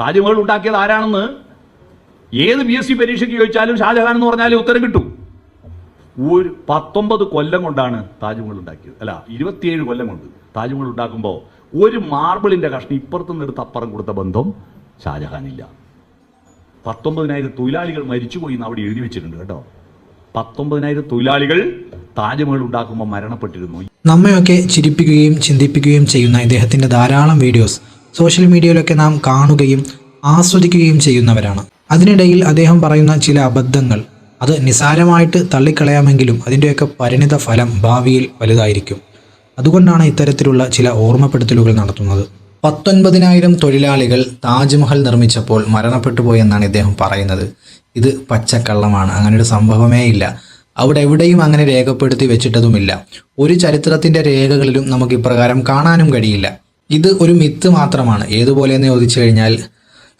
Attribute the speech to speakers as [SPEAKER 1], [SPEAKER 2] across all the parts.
[SPEAKER 1] താജ്മഹൽ ഉണ്ടാക്കിയത് ആരാണെന്ന് ഏത് പി എസ് സി പരീക്ഷയ്ക്ക് ചോദിച്ചാലും ഷാജഹാൻ എന്ന് പറഞ്ഞാൽ ഉത്തരം കിട്ടും. ഒരു പത്തൊമ്പത് കൊല്ലം കൊണ്ടാണ് താജ്മഹൽ ഉണ്ടാക്കിയത്. അല്ല ഇരുപത്തിയേഴ് കൊല്ലം കൊണ്ട് താജ്മഹൽ ഉണ്ടാക്കുമ്പോൾ ഒരു മാർബിളിന്റെ കഷ്ണം ഇപ്പുറത്തുനിന്ന് എടുത്ത് അപ്പുറം കൊടുത്ത ബന്ധം ഷാജഹാനില്ല. പത്തൊമ്പതിനായിരം തൊഴിലാളികൾ മരിച്ചുപോയി എന്ന് അവിടെ എഴുതി വെച്ചിട്ടുണ്ട് കേട്ടോ. പത്തൊമ്പതിനായിരം തൊഴിലാളികൾ താജ്മഹൽ ഉണ്ടാക്കുമ്പോൾ മരണപ്പെട്ടിരുന്നു.
[SPEAKER 2] നമ്മയൊക്കെ ചിരിപ്പിക്കുകയും ചിന്തിപ്പിക്കുകയും ചെയ്യുന്ന ഇദ്ദേഹത്തിന്റെ ധാരാളം വീഡിയോസ് സോഷ്യൽ മീഡിയയിലൊക്കെ നാം കാണുകയും ആസ്വദിക്കുകയും ചെയ്യുന്നവരാണ്. അതിനിടയിൽ അദ്ദേഹം പറയുന്ന ചില അബദ്ധങ്ങൾ. അത് നിസാരമായിട്ട് തള്ളിക്കളയാമെങ്കിലും അതിന്റെയൊക്കെ പരിണിത ഫലം ഭാവിയിൽ വലുതായിരിക്കും. അതുകൊണ്ടാണ് ഇത്തരത്തിലുള്ള ചില ഓർമ്മപ്പെടുത്തലുകൾ നടത്തുന്നത്. പത്തൊൻപതിനായിരം തൊഴിലാളികൾ താജ്മഹൽ നിർമ്മിച്ചപ്പോൾ മരണപ്പെട്ടു പോയെന്നാണ് ഇദ്ദേഹം പറയുന്നത്. ഇത് പച്ചക്കള്ളമാണ്. അങ്ങനെ ഒരു സംഭവമേ ഇല്ല. അവിടെ എവിടെയും അങ്ങനെ രേഖപ്പെടുത്തി വെച്ചിട്ടതുമില്ല. ഒരു ചരിത്രത്തിന്റെ രേഖകളിലും നമുക്ക് ഇപ്രകാരം കാണാനും കഴിയില്ല. ഇത് ഒരു മിത്ത് മാത്രമാണ്. ഏതുപോലെയെന്ന് ചോദിച്ചു കഴിഞ്ഞാൽ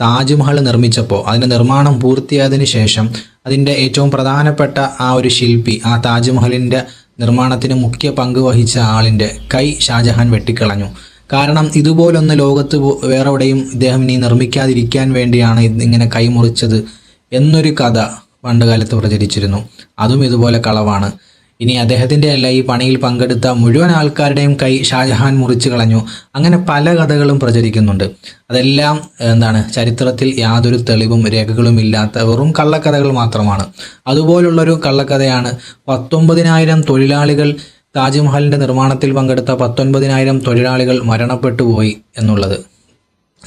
[SPEAKER 2] താജ്മഹൽ നിർമ്മിച്ചപ്പോൾ അതിന്റെ നിർമ്മാണം പൂർത്തിയായതിനു ശേഷം അതിന്റെ ഏറ്റവും പ്രധാനപ്പെട്ട ആ ഒരു ശില്പി ആ താജ്മഹലിന്റെ നിർമ്മാണത്തിന് മുഖ്യ പങ്ക് വഹിച്ച ആളിന്റെ കൈ ഷാജഹാൻ വെട്ടിക്കളഞ്ഞു. കാരണം ഇതുപോലൊന്ന് ലോകത്ത് വേറെ എവിടെയും ഇദ്ദേഹം ഇനി നിർമ്മിക്കാതിരിക്കാൻ വേണ്ടിയാണ് ഇങ്ങനെ കൈമുറിച്ചത് എന്നൊരു കഥ പണ്ടുകാലത്ത് പ്രചരിച്ചിരുന്നു. അതും ഇതുപോലെ കളവാണ്. ഇനി അദ്ദേഹത്തിന്റെ അല്ല ഈ പണിയിൽ പങ്കെടുത്ത മുഴുവൻ ആൾക്കാരുടെയും കൈ ഷാജഹാൻ മുറിച്ചു കളഞ്ഞു. അങ്ങനെ പല കഥകളും പ്രചരിക്കുന്നുണ്ട്. അതെല്ലാം എന്താണ് ചരിത്രത്തിൽ യാതൊരു തെളിവും രേഖകളും ഇല്ലാത്ത വെറും കള്ളക്കഥകൾ മാത്രമാണ്. അതുപോലുള്ളൊരു കള്ളക്കഥയാണ് പത്തൊമ്പതിനായിരം തൊഴിലാളികൾ താജ്മഹലിന്റെ നിർമ്മാണത്തിൽ പങ്കെടുത്ത പത്തൊൻപതിനായിരം തൊഴിലാളികൾ മരണപ്പെട്ടു പോയി എന്നുള്ളത്.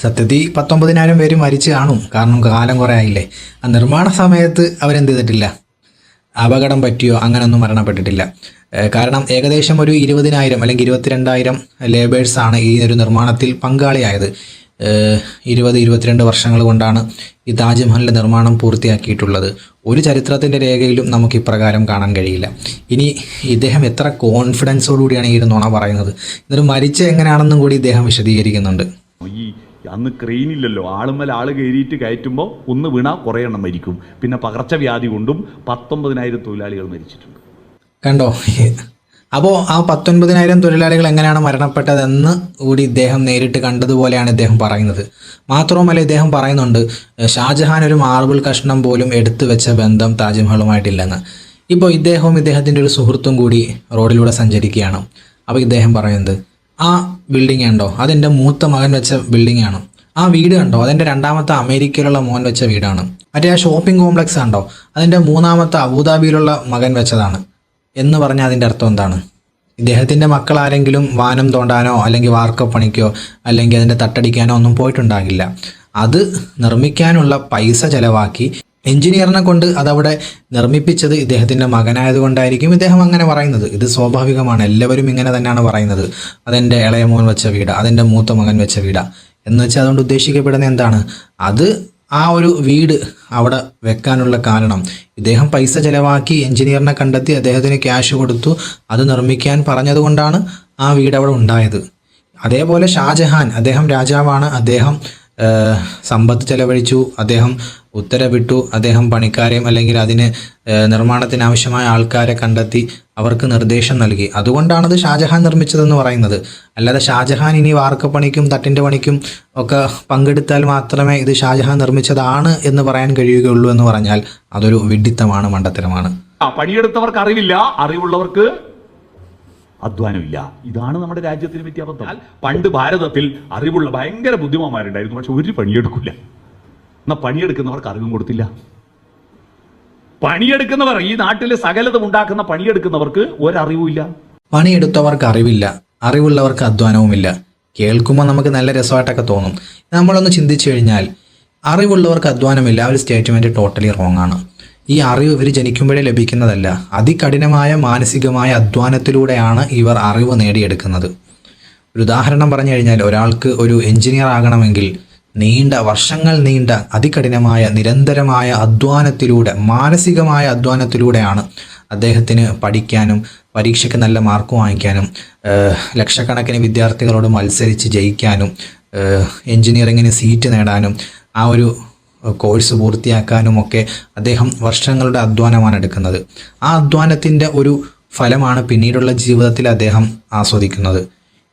[SPEAKER 2] സത്യത്തിൽ പത്തൊമ്പതിനായിരം പേര് മരിച്ചു കാണും. കാരണം കാലം കുറേ ആയില്ലേ. ആ നിർമ്മാണ സമയത്ത് അവരെന്ത് ചെയ്തിട്ടില്ല? അപകടം പറ്റിയോ അങ്ങനൊന്നും മരണപ്പെട്ടിട്ടില്ല. കാരണം ഏകദേശം ഒരു ഇരുപതിനായിരം അല്ലെങ്കിൽ ഇരുപത്തിരണ്ടായിരം ലേബേഴ്സാണ് ഈ ഒരു നിർമ്മാണത്തിൽ പങ്കാളിയായത്. ഇരുപത് ഇരുപത്തിരണ്ട് വർഷങ്ങൾ കൊണ്ടാണ് ഈ താജ്മഹലിന്റെ നിർമ്മാണം പൂർത്തിയാക്കിയിട്ടുള്ളത്. ഒരു ചരിത്രത്തിന്റെ രേഖയിലും നമുക്ക് ഇപ്രകാരം കാണാൻ കഴിയില്ല. ഇനി ഇദ്ദേഹം എത്ര കോൺഫിഡൻസോടുകൂടിയാണ് ഈ ഒരു നുണ പറയുന്നത്? എന്നിട്ട് മരിച്ച എങ്ങനെയാണെന്നും കൂടി ഇദ്ദേഹം വിശദീകരിക്കുന്നുണ്ട്.
[SPEAKER 1] അന്ന് ക്രെയിൻ ഇല്ലല്ലോ. ആളുമ്മൽ ആൾ കയറിയിട്ട് കയറ്റുമ്പോൾ ഒന്ന് വീണ കുറേ എണ്ണം മരിക്കും. പിന്നെ പകർച്ചവ്യാധി കൊണ്ടും പത്തൊമ്പതിനായിരം തൊഴിലാളികൾ മരിച്ചിട്ടുണ്ട്.
[SPEAKER 2] കണ്ടോ? അപ്പോൾ ആ പത്തൊൻപതിനായിരം തൊഴിലാളികൾ എങ്ങനെയാണ് മരണപ്പെട്ടതെന്ന് കൂടി ഇദ്ദേഹം നേരിട്ട് കണ്ടതുപോലെയാണ് ഇദ്ദേഹം പറയുന്നത്. മാത്രവുമല്ല ഇദ്ദേഹം പറയുന്നുണ്ട് ഷാജഹാൻ ഒരു മാർബിൾ കഷ്ണം പോലും എടുത്തു വെച്ച ബന്ധം താജ്മഹലുമായിട്ടില്ലെന്ന്. ഇപ്പോൾ ഇദ്ദേഹവും ഇദ്ദേഹത്തിന്റെ ഒരു സുഹൃത്തും കൂടി റോഡിലൂടെ സഞ്ചരിക്കുകയാണ്. അപ്പോൾ ഇദ്ദേഹം പറയുന്നത് ആ ബിൽഡിംഗ് ഉണ്ടോ അതെന്റെ മൂത്ത മകൻ വെച്ച ബിൽഡിംഗ് ആണ്. ആ വീട് കണ്ടോ? അതെന്റെ രണ്ടാമത്തെ അമേരിക്കയിലുള്ള മോൻ വെച്ച വീടാണ്. മറ്റേ ആ ഷോപ്പിംഗ് കോംപ്ലക്സ് കണ്ടോ? അതിന്റെ മൂന്നാമത്തെ അബുദാബിയിലുള്ള മകൻ വെച്ചതാണ്. എന്ന് പറഞ്ഞാൽ അതിന്റെ അർത്ഥം എന്താണ്? ഇദ്ദേഹത്തിന്റെ മക്കൾ ആരെങ്കിലും വാനം തോണ്ടാനോ അല്ലെങ്കിൽ വാർക്കപ്പണിക്കോ അല്ലെങ്കിൽ അതിന്റെ തട്ടടിക്കാനോ ഒന്നും പോയിട്ടുണ്ടാകില്ല. അത് നിർമ്മിക്കാനുള്ള പൈസ ചെലവാക്കി എഞ്ചിനീയറിനെ കൊണ്ട് അതവിടെ നിർമ്മിപ്പിച്ചത് ഇദ്ദേഹത്തിന്റെ മകനായതുകൊണ്ടായിരിക്കും ഇദ്ദേഹം അങ്ങനെ പറയുന്നത്. ഇത് സ്വാഭാവികമാണ്. എല്ലാവരും ഇങ്ങനെ തന്നെയാണ് പറയുന്നത്. അതെന്റെ ഇളയ മോൻ വെച്ച വീട് അതെന്റെ മൂത്ത മകൻ വെച്ച വീടാ. എന്ന് വെച്ചാൽ അതുകൊണ്ട് ഉദ്ദേശിക്കപ്പെടുന്നത് എന്താണ്? അത് ആ ഒരു വീട് അവിടെ വെക്കാനുള്ള കാരണം. ഇദ്ദേഹം പൈസ ചിലവാക്കി എഞ്ചിനീയറിനെ കണ്ടെത്തി അദ്ദേഹത്തിന് ക്യാഷ് കൊടുത്തു. അത് നിർമ്മിക്കാൻ പറഞ്ഞതുകൊണ്ടാണ് ആ വീട് അവിടെ ഉണ്ടായത്. അതേപോലെ ഷാജഹാൻ അദ്ദേഹം രാജാവാണ്. അദ്ദേഹം സമ്പത്ത് ചെലവഴിച്ചു. അദ്ദേഹം ഉത്തരവിട്ടു. അദ്ദേഹം പണിക്കാരെയും അല്ലെങ്കിൽ അതിന് നിർമ്മാണത്തിന് ആവശ്യമായ ആൾക്കാരെ കണ്ടെത്തി അവർക്ക് നിർദ്ദേശം നൽകി. അതുകൊണ്ടാണത് ഷാജഹാൻ നിർമ്മിച്ചതെന്ന് പറയുന്നത്. അല്ലാതെ ഷാജഹാൻ ഇനി വാർക്കപ്പണിക്കും തട്ടിന്റെ പണിക്കും ഒക്കെ പങ്കെടുത്താൽ മാത്രമേ ഇത് ഷാജഹാൻ നിർമ്മിച്ചതാണ് എന്ന് പറയാൻ കഴിയുകയുള്ളൂ എന്ന് പറഞ്ഞാൽ അതൊരു വിഡിത്തമാണ് മണ്ടത്തരമാണ്.
[SPEAKER 1] പണിയെടുത്തവർക്ക് അറിവില്ല. അറിവുള്ളവർക്ക് അധ്വാനമില്ല. ഇതാണ് നമ്മുടെ രാജ്യത്തിന് പറ്റിയ പണ്ട് ഭാരതത്തിൽ അറിവുള്ള ഭയങ്കര ബുദ്ധിമാന്മാരുണ്ടായിരുന്നു. പക്ഷെ ഒരു പണിയെടുക്കില്ല എന്നാ പണിയെടുക്കുന്നവർക്ക് അറിവും കൊടുത്തില്ല. പണിയെടുക്കുന്നവർ ഈ നാട്ടിലെ സകലതും ഉണ്ടാക്കുന്ന പണിയെടുക്കുന്നവർക്ക് ഒരറിവുമില്ല.
[SPEAKER 2] പണിയെടുത്തവർക്ക് അറിവില്ല. അറിവുള്ളവർക്ക് അധ്വാനവുമില്ല. കേൾക്കുമ്പോൾ നമുക്ക് നല്ല രസമായിട്ടൊക്കെ തോന്നും. നമ്മളൊന്ന് ചിന്തിച്ചു കഴിഞ്ഞാൽ അറിവുള്ളവർക്ക് അധ്വാനമില്ല. ആ ഒരു സ്റ്റേറ്റ്മെന്റ് ടോട്ടലി റോങ് ആണ്. ഈ അറിവ് ഇവർ ജനിക്കുമ്പോഴേ ലഭിക്കുന്നതല്ല. അതികഠിനമായ മാനസികമായ അധ്വാനത്തിലൂടെയാണ് ഇവർ അറിവ് നേടിയെടുക്കുന്നത്. ഒരു ഉദാഹരണം പറഞ്ഞു കഴിഞ്ഞാൽ ഒരാൾക്ക് ഒരു എഞ്ചിനീയർ ആകണമെങ്കിൽ നീണ്ട വർഷങ്ങൾ നീണ്ട അതികഠിനമായ നിരന്തരമായ അധ്വാനത്തിലൂടെ മാനസികമായ അധ്വാനത്തിലൂടെയാണ് അദ്ദേഹത്തിന് പഠിക്കാനും പരീക്ഷയ്ക്ക് നല്ല മാർക്ക് വാങ്ങിക്കാനും ലക്ഷക്കണക്കിന് വിദ്യാർത്ഥികളോട് മത്സരിച്ച് ജയിക്കാനും എൻജിനീയറിങ്ങിന് സീറ്റ് നേടാനും ആ ഒരു കോഴ്സ് പൂർത്തിയാക്കാനും ഒക്കെ അദ്ദേഹം വർഷങ്ങളുടെ അധ്വാനമാണ് എടുക്കുന്നത്. ആ അധ്വാനത്തിന്റെ ഒരു ഫലമാണ് പിന്നീടുള്ള ജീവിതത്തിൽ അദ്ദേഹം ആസ്വദിക്കുന്നത്.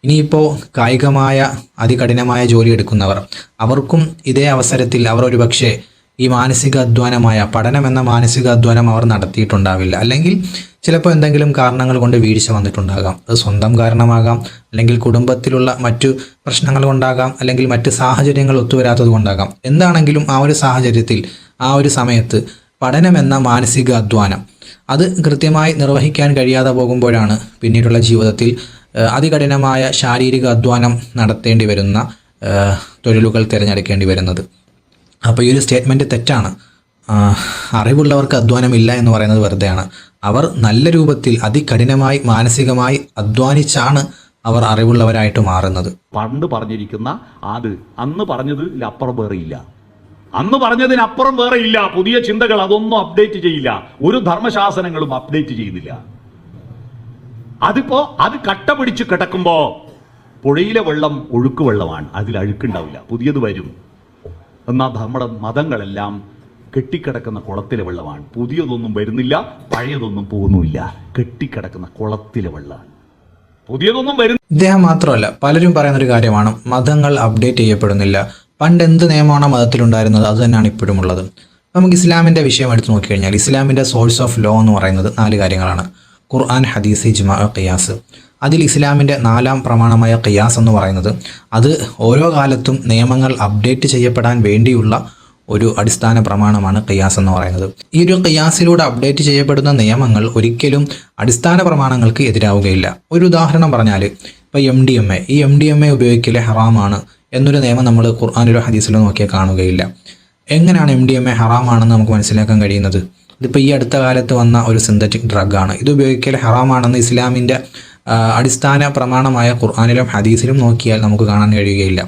[SPEAKER 2] ഇനിയിപ്പോൾ കായികമായ അതികഠിനമായ ജോലി എടുക്കുന്നവർ. അവർക്കും ഇതേ അവസരത്തിൽ അവർ ഒരുപക്ഷെ ഈ മാനസിക അധ്വാനമായ പഠനം എന്ന മാനസിക അധ്വാനം അവർ നടത്തിയിട്ടുണ്ടാവില്ല. അല്ലെങ്കിൽ ചിലപ്പോൾ എന്തെങ്കിലും കാരണങ്ങൾ കൊണ്ട് വീഴ്ച വന്നിട്ടുണ്ടാകാം. അത് സ്വന്തം കാരണമാകാം. അല്ലെങ്കിൽ കുടുംബത്തിലുള്ള മറ്റു പ്രശ്നങ്ങൾ കൊണ്ടാകാം. അല്ലെങ്കിൽ മറ്റ് സാഹചര്യങ്ങൾ ഒത്തുവരാത്തത് കൊണ്ടാകാം. എന്താണെങ്കിലും ആ ഒരു സാഹചര്യത്തിൽ ആ ഒരു സമയത്ത് പഠനം എന്ന മാനസിക അധ്വാനം അത് കൃത്യമായി നിർവഹിക്കാൻ കഴിയാതെ പോകുമ്പോഴാണ് പിന്നീടുള്ള ജീവിതത്തിൽ അതികഠിനമായ ശാരീരിക അധ്വാനം നടത്തേണ്ടി വരുന്ന തൊഴിലുകൾ തിരഞ്ഞെടുക്കേണ്ടി വരുന്നത്. അപ്പോൾ ഈ ഒരു സ്റ്റേറ്റ്മെന്റ് തെറ്റാണ്. അറിവുള്ളവർക്ക് അധ്വാനമില്ല എന്ന് പറയുന്നത് വെറുതെയാണ്. അവർ നല്ല രൂപത്തിൽ അതികഠിനമായി മാനസികമായി അധ്വാനിച്ചാണ് അവർ അറിവുള്ളവരായിട്ട് മാറുന്നത്.
[SPEAKER 1] പണ്ട് പറഞ്ഞിരിക്കുന്ന അത് അന്ന് പറഞ്ഞതിൽ അപ്പുറം വേറെ ഇല്ല. അന്ന് പറഞ്ഞതിനപ്പുറം വേറെ ഇല്ല. പുതിയ ചിന്തകൾ അതൊന്നും അപ്ഡേറ്റ് ചെയ്യില്ല. ഒരു ധർമ്മശാസനങ്ങളും അപ്ഡേറ്റ് ചെയ്യുന്നില്ല. അതിപ്പോ അത് കട്ട പിടിച്ച് കിടക്കുമ്പോ പുഴയിലെ വെള്ളം ഒഴുക്ക് വെള്ളമാണ്. അതിൽ അഴുക്കുണ്ടാവില്ല. പുതിയത് വരും. എന്നാൽ നമ്മുടെ മതങ്ങളെല്ലാം കെട്ടിക്കിടക്കുന്ന കുളത്തിലെ വെള്ളമാണ്. പുതിയതൊന്നും വരുന്നില്ല പഴയതൊന്നും പോകുന്നുമില്ല. കെട്ടിക്കിടക്കുന്ന കുളത്തിലെ വെള്ളമാണ്. പുതിയതൊന്നും വരുന്നില്ല.
[SPEAKER 2] ഇദ്ദേഹം മാത്രമല്ല പലരും പറയുന്ന ഒരു കാര്യമാണ് മതങ്ങൾ അപ്ഡേറ്റ് ചെയ്യപ്പെടുന്നില്ല. പണ്ട് എന്ത് നിയമമാണോ മതത്തിലുണ്ടായിരുന്നത് അത് തന്നെയാണ് ഇപ്പോഴും ഉള്ളത്. നമുക്ക് ഇസ്ലാമിന്റെ വിഷയം എടുത്തു നോക്കിക്കഴിഞ്ഞാൽ ഇസ്ലാമിന്റെ സോഴ്സ് ഓഫ് ലോ എന്ന് പറയുന്നത് നാല് കാര്യങ്ങളാണ്. ഖുർആൻ ഹദീസ് ഇജ്മാ ഖിയാസ്. അതിൽ ഇസ്ലാമിന്റെ നാലാം പ്രമാണമായ ഖിയാസ് എന്ന് പറയുന്നത് അത് ഓരോ കാലത്തും നിയമങ്ങൾ അപ്ഡേറ്റ് ചെയ്യപ്പെടാൻ വേണ്ടിയുള്ള ഒരു അടിസ്ഥാന പ്രമാണമാണ് ഖിയാസ് എന്ന് പറയുന്നത്. ഈ ഒരു ഖിയാസിലൂടെ അപ്ഡേറ്റ് ചെയ്യപ്പെടുന്ന നിയമങ്ങൾ ഒരിക്കലും അടിസ്ഥാന പ്രമാണങ്ങൾക്ക് എതിരാവുകയില്ല. ഒരു ഉദാഹരണം പറഞ്ഞാൽ ഇപ്പോൾ എം ഡി എം എ ഈ എം ഡി എം എ ഉപയോഗിക്കലെ ഹറാമാണ് എന്നൊരു നിയമം നമ്മൾ ഖുർആാനിലോ ഹദീസിലോ നോക്കിയാൽ കാണുകയില്ല. എങ്ങനെയാണ് എം ഡി എം എ ഹറാമാണെന്ന് നമുക്ക് മനസ്സിലാക്കാൻ കഴിയുന്നത്? ഇതിപ്പോൾ ഈ അടുത്ത കാലത്ത് വന്ന ഒരു സിന്തറ്റിക് ഡ്രഗാണ് ഇത് ഉപയോഗിക്കൽ ഹറാമാണെന്ന് ഇസ്ലാമിന്റെ അടിസ്ഥാന പ്രമാണമായ ഖുർആാനിലും ഹദീസിലും നോക്കിയാൽ നമുക്ക് കാണാൻ കഴിയുകയില്ല.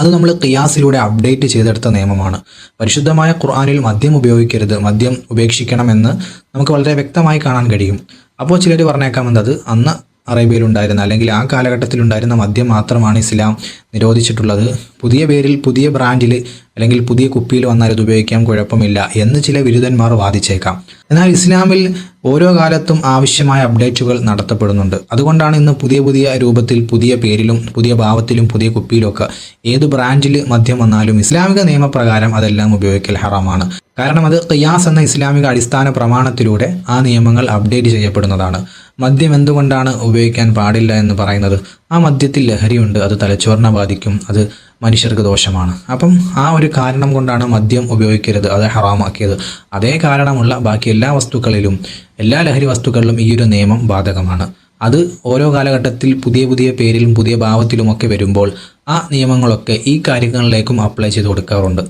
[SPEAKER 2] അത് നമ്മൾ ഖിയാസിലൂടെ അപ്ഡേറ്റ് ചെയ്തെടുത്ത നിയമമാണ്. പരിശുദ്ധമായ ഖുർആാനിൽ മദ്യം ഉപയോഗിക്കരുത് മദ്യം ഉപേക്ഷിക്കണമെന്ന് നമുക്ക് വളരെ വ്യക്തമായി കാണാൻ കഴിയും. അപ്പോൾ ചിലർ പറഞ്ഞേക്കാമെന്നത് അന്ന് അറേബ്യയിലുണ്ടായിരുന്ന അല്ലെങ്കിൽ ആ കാലഘട്ടത്തിൽ ഉണ്ടായിരുന്ന മദ്യം മാത്രമാണ് ഇസ്ലാം നിരോധിച്ചിട്ടുള്ളത്. പുതിയ പേരിൽ പുതിയ ബ്രാൻഡിൽ അല്ലെങ്കിൽ പുതിയ കുപ്പിയിൽ വന്നാൽ ഇത് ഉപയോഗിക്കാൻ കുഴപ്പമില്ല എന്ന് ചില ബിരുദന്മാർ വാദിച്ചേക്കാം. എന്നാൽ ഇസ്ലാമിൽ ഓരോ കാലത്തും ആവശ്യമായ അപ്ഡേറ്റുകൾ നടത്തപ്പെടുന്നുണ്ട്. അതുകൊണ്ടാണ് ഇന്ന് പുതിയ പുതിയ രൂപത്തിൽ പുതിയ പേരിലും പുതിയ ഭാവത്തിലും പുതിയ കുപ്പിയിലൊക്കെ ഏത് ബ്രാൻഡിൽ മദ്യം വന്നാലും ഇസ്ലാമിക നിയമപ്രകാരം അതെല്ലാം ഉപയോഗിക്കൽ ഹറാമാണ്. കാരണം അത് ഖിയാസ് എന്ന ഇസ്ലാമിക അടിസ്ഥാന പ്രമാണത്തിലൂടെ ആ നിയമങ്ങൾ അപ്ഡേറ്റ് ചെയ്യപ്പെടുന്നതാണ്. മദ്യം എന്തുകൊണ്ടാണ് ഉപയോഗിക്കാൻ പാടില്ല എന്ന് പറയുന്നത്? ആ മദ്യത്തിൽ ലഹരിയുണ്ട് അത് തലച്ചോറിനെ ബാധിക്കും അത് മനുഷ്യർക്ക് ദോഷമാണ്. അപ്പം ആ ഒരു കാരണം കൊണ്ടാണ് മദ്യം ഉപയോഗിക്കരുത് അത് ഹറാമാക്കിയത്. അതേ കാരണമുള്ള ബാക്കി എല്ലാ വസ്തുക്കളിലും എല്ലാ ലഹരി വസ്തുക്കളിലും ഈ ഒരു നിയമം ബാധകമാണ്. അത് ഓരോ കാലഘട്ടത്തിൽ പുതിയ പുതിയ പേരിലും പുതിയ ഭാവത്തിലുമൊക്കെ വരുമ്പോൾ ആ നിയമങ്ങളൊക്കെ ഈ കാര്യങ്ങളിലേക്കും അപ്ലൈ ചെയ്ത് കൊടുക്കാറുണ്ട്.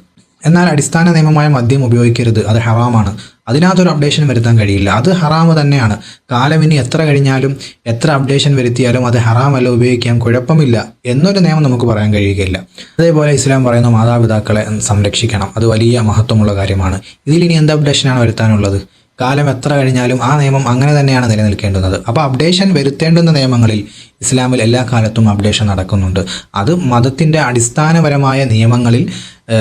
[SPEAKER 2] എന്നാൽ അടിസ്ഥാന നിയമമായ മദ്യം ഉപയോഗിക്കരുത്. അത് ഹറാമാണ്. അതിനകത്തൊരു അപ്ഡേഷൻ വരുത്താൻ കഴിയില്ല. അത് ഹറാമ് തന്നെയാണ്. കാലം ഇനി എത്ര കഴിഞ്ഞാലും എത്ര അപ്ഡേഷൻ വരുത്തിയാലും അത് ഹറാമല്ല ഉപയോഗിക്കാൻ കുഴപ്പമില്ല എന്നൊരു നിയമം നമുക്ക് പറയാൻ കഴിയുകയില്ല. അതേപോലെ ഇസ്ലാം പറയുന്ന മാതാപിതാക്കളെ സംരക്ഷിക്കണം. അത് വലിയ മഹത്വമുള്ള കാര്യമാണ്. ഇതിൽ ഇനി എന്ത് അപ്ഡേഷനാണ് വരുത്താനുള്ളത്? കാലം എത്ര കഴിഞ്ഞാലും ആ നിയമം അങ്ങനെ തന്നെയാണ് നിലനിൽക്കേണ്ടുന്നത്. അപ്പോൾ അപ്ഡേഷൻ വരുത്തേണ്ടുന്ന നിയമങ്ങളിൽ ഇസ്ലാമിൽ എല്ലാ കാലത്തും അപ്ഡേഷൻ നടക്കുന്നുണ്ട്. അത് മതത്തിന്റെ അടിസ്ഥാനപരമായ നിയമങ്ങളിൽ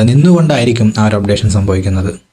[SPEAKER 2] നിന്നുകൊണ്ടായിരിക്കും ആ ഒരു അപ്ഡേഷൻ സംഭവിക്കുന്നത്.